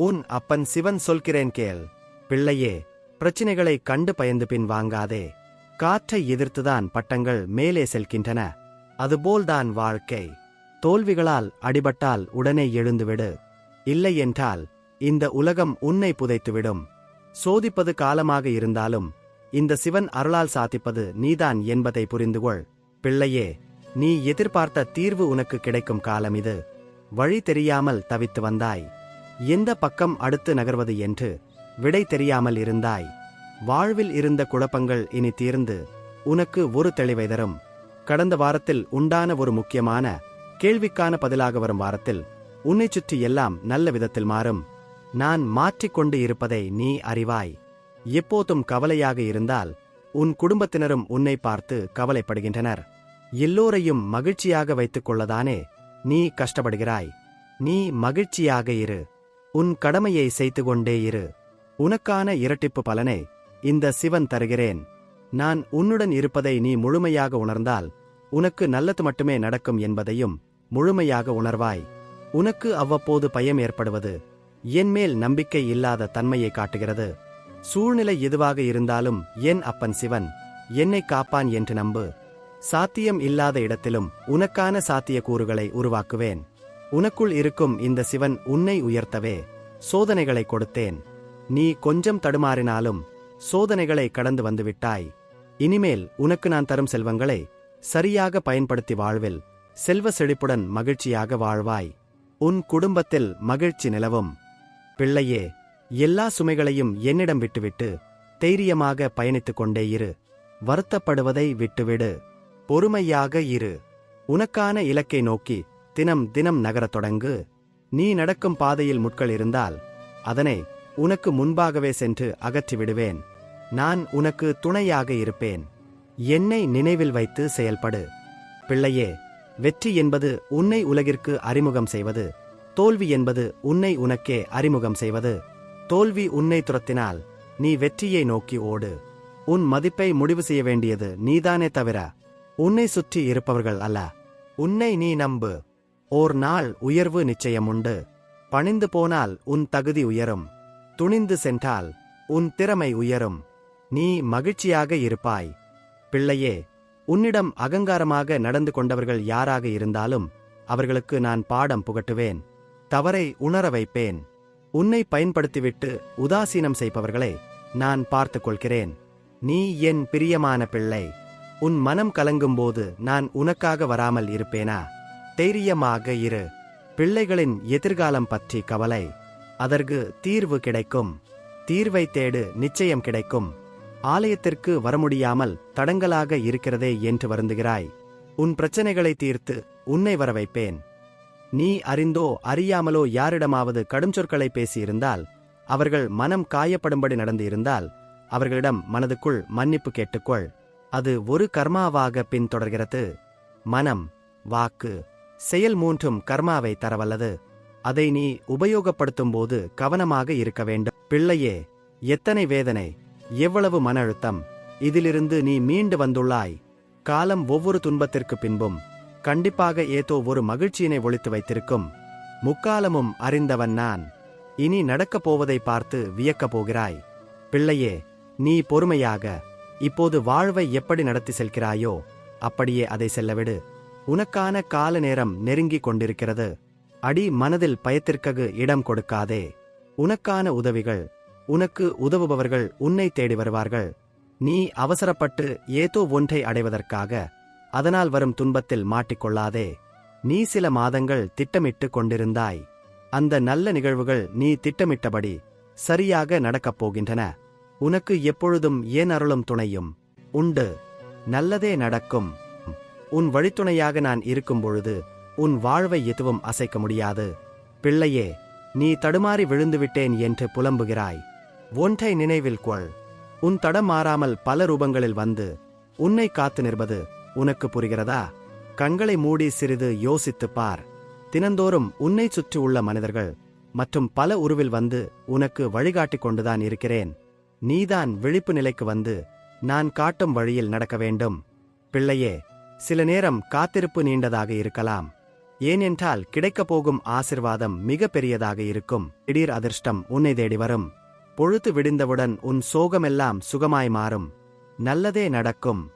உன் அப்பன் சிவன் சொல்கிறேன் கேள். பிள்ளையே பிரச்சினைகளை கண்டு பயந்து பின் வாங்காதே. காற்றை எதிர்த்துதான் பட்டங்கள் மேலே செல்கின்றன. அதுபோல்தான் வாழ்க்கை. தோல்விகளால் அடிபட்டால் உடனே எழுந்துவிடு. இல்லை என்றால் இந்த உலகம் உன்னை புதைத்துவிடும். சோதிப்பது காலமாக இருந்தாலும் இந்த சிவன் அருளால் சாதிப்பது நீதான் என்பதை புரிந்துகொள். பிள்ளையே நீ எதிர்பார்த்த தீர்வு உனக்கு கிடைக்கும் காலம் இது. வழி தெரியாமல் தவித்து வந்தாய். எந்த பக்கம் அடுத்து நகர்வது என்று விடை தெரியாமல் இருந்தாய். வாழ்வில் இருந்த குழப்பங்கள் இனி தீர்ந்து உனக்கு ஒரு தெளிவை தரும். கடந்த வாரத்தில் உண்டான ஒரு முக்கியமான கேள்விக்கான பதிலாக வரும் வாரத்தில் உன்னை சுற்றி எல்லாம் நல்ல விதத்தில் மாறும். நான் மாற்றிக்கொண்டு இருப்பதை நீ அறிவாய். எப்போதும் கவலையாக இருந்தால் உன் குடும்பத்தினரும் உன்னை பார்த்து கவலைப்படுகின்றனர். எல்லோரையும் மகிழ்ச்சியாக வைத்துக் கொள்ளதானே நீ கஷ்டப்படுகிறாய். நீ மகிழ்ச்சியாக இரு. உன் கடமையை செய்து கொண்டே இரு. உனக்கான இரட்டிப்பு பலனை இந்த சிவன் தருகிறேன். நான் உன்னுடன் இருப்பதை நீ முழுமையாக உணர்ந்தால் உனக்கு நல்லது மட்டுமே நடக்கும் என்பதையும் முழுமையாக உணர்வாய். உனக்கு அவ்வப்போது பயம் ஏற்படுவது என்மேல் நம்பிக்கை இல்லாத தன்மையை காட்டுகிறது. சூழ்நிலை எதுவாக இருந்தாலும் என் அப்பன் சிவன் என்னை காப்பான் என்று நம்பு. சாத்தியம் இல்லாத இடத்திலும் உனக்கான சாத்தியக்கூறுகளை உருவாக்குவேன். உனக்குள் இருக்கும் இந்த சிவன் உன்னை உயர்த்தவே. சோதனைகளை கொடுத்தேன். நீ கொஞ்சம் தடுமாறினாலும் சோதனைகளை கடந்து வந்துவிட்டாய். இனிமேல் உனக்கு நான் தரும் செல்வங்களை சரியாக பயன்படுத்தி வாழ்வில் செல்வ செழிப்புடன் மகிழ்ச்சியாக வாழ்வாய். உன் குடும்பத்தில் மகிழ்ச்சி நிலவும். பிள்ளையே எல்லா சுமைகளையும் என்னிடம் விட்டுவிட்டு தைரியமாக பயணித்துக் கொண்டே இரு. வருத்தப்படுவதை விட்டுவிடு. பொறுமையாக இரு. உனக்கான இலக்கை நோக்கி தினம் தினம் நகரத் தொடங்கு. நீ நடக்கும் பாதையில் முட்கள் இருந்தால் அதனை உனக்கு முன்பாகவே சென்று அகற்றி விடுவேன். நான் உனக்கு துணையாக இருப்பேன். என்னை நினைவில் வைத்து செயல்படு. பிள்ளையே வெற்றி என்பது உன்னை உலகிற்கு அறிமுகம் செய்வது. தோல்வி என்பது உன்னை உனக்கே அறிமுகம் செய்வது. தோல்வி உன்னை துரத்தினால் நீ வெற்றியை நோக்கி ஓடு. உன் மதிப்பை முடிவு செய்ய வேண்டியது நீதானே தவிர உன்னை சுற்றி இருப்பவர்கள் அல்ல. உன்னை நீ நம்பு. ஓர் நாள் உயர்வு நிச்சயம் உண்டு பணிந்து போனால் உன் தகுதி உயரும். துணிந்து சென்றால் உன் திறமை உயரும். நீ மகிழ்ச்சியாக இருப்பாய். பிள்ளையே உன்னிடம் அகங்காரமாக நடந்து கொண்டவர்கள் யாராக இருந்தாலும் அவர்களுக்கு நான் பாடம் புகட்டுவேன். தவறை உணர வைப்பேன். உன்னை பயன்படுத்திவிட்டு உதாசீனம் செய்பவர்களை நான் பார்த்துக் கொள்கிறேன். நீ என் பிரியமான பிள்ளை. உன் மனம் கலங்கும்போது நான் உனக்காக வராமல் இருப்பேனா? தைரியமாக இரு. பிள்ளைகளின் எதிர்காலம் பற்றி கவலை. அதற்கு தீர்வு கிடைக்கும். தீர்வை தேடு நிச்சயம் கிடைக்கும். ஆலயத்திற்கு வர முடியாமல் தடங்கலாக இருக்கிறதே என்று வருந்துகிறாய். உன் பிரச்சனைகளை தீர்த்து உன்னை வர வைப்பேன் நீ அறிந்தோ அறியாமலோ யாரிடமாவது கடும் சொற்களை பேசியிருந்தால் அவர்கள் மனம் காயப்படும்படி நடந்து இருந்தால் அவர்களிடம் மனதுக்குள் மன்னிப்பு கேட்டுக்கொள். அது ஒரு கர்மாவாக பின்தொடர்கிறது. மனம் வாக்கு செயல் மூன்றும் கர்மாவை தரவல்லது. அதை நீ உபயோகப்படுத்தும் போது கவனமாக இருக்க வேண்டும். பிள்ளையே எத்தனை வேதனை எவ்வளவு மன அழுத்தம். இதிலிருந்து நீ மீண்டு வந்துள்ளாய். காலம் ஒவ்வொரு துன்பத்திற்கு பின்பும். கண்டிப்பாக ஏதோ ஒரு மகிழ்ச்சியினை ஒழித்து வைத்திருக்கும். முக்காலமும் அறிந்தவன் நான். இனி நடக்கப் போவதை பார்த்து வியக்கப் போகிறாய். பிள்ளையே நீ பொறுமையாக இப்போது வாழ்வை எப்படி நடத்தி செல்கிறாயோ அப்படியே அதை செல்லவிடு. உனக்கான கால நேரம் நெருங்கிக் கொண்டிருக்கிறது. அடி மனதில் பயத்திற்ககு இடம் கொடுக்காதே. உனக்கான உதவிகள் உனக்கு உதவுபவர்கள் உன்னை தேடி வருவார்கள். நீ அவசரப்பட்டு ஏதோ ஒன்றை அடைவதற்காக அதனால் வரும் துன்பத்தில் மாட்டிக்கொள்ளாதே. நீ சில மாதங்கள் திட்டமிட்டு கொண்டிருந்தாய். அந்த நல்ல நிகழ்வுகள் நீ திட்டமிட்டபடி சரியாக நடக்கப் போகின்றன. உனக்கு எப்பொழுதும் ஏன் அருளும் துணையும் உண்டு. நல்லதே நடக்கும். உன் வழித்துணையாக நான் இருக்கும் பொழுது உன் வாழ்வை எதுவும் அசைக்க முடியாது. பிள்ளையே நீ தடுமாறி விழுந்துவிட்டேன் என்று புலம்புகிறாய். ஒன்றை நினைவில் கொள். உன் தடம் மாறாமல் பல ரூபங்களில் வந்து உன்னை காத்து நிற்பது உனக்கு புரிகிறதா? கண்களை மூடி சிறிது யோசித்துப் பார். தினந்தோறும் உன்னை சுற்றி உள்ள மனிதர்கள் மற்றும் பல உருவில் வந்து உனக்கு வழிகாட்டிக் கொண்டுதான் இருக்கிறேன். நீதான் விழிப்பு நிலைக்கு வந்து நான் காட்டும் வழியில் நடக்க வேண்டும். பிள்ளையே சில நேரம் காத்திருப்பு நீண்டதாக இருக்கலாம். ஏனென்றால் கிடைக்கப் போகும் ஆசிர்வாதம் மிக பெரியதாக இருக்கும். திடீர் அதிர்ஷ்டம் உன்னை தேடி வரும். பொழுது விடிந்தவுடன் உன் சோகமெல்லாம் சுகமாய் மாறும். நல்லதே நடக்கும்.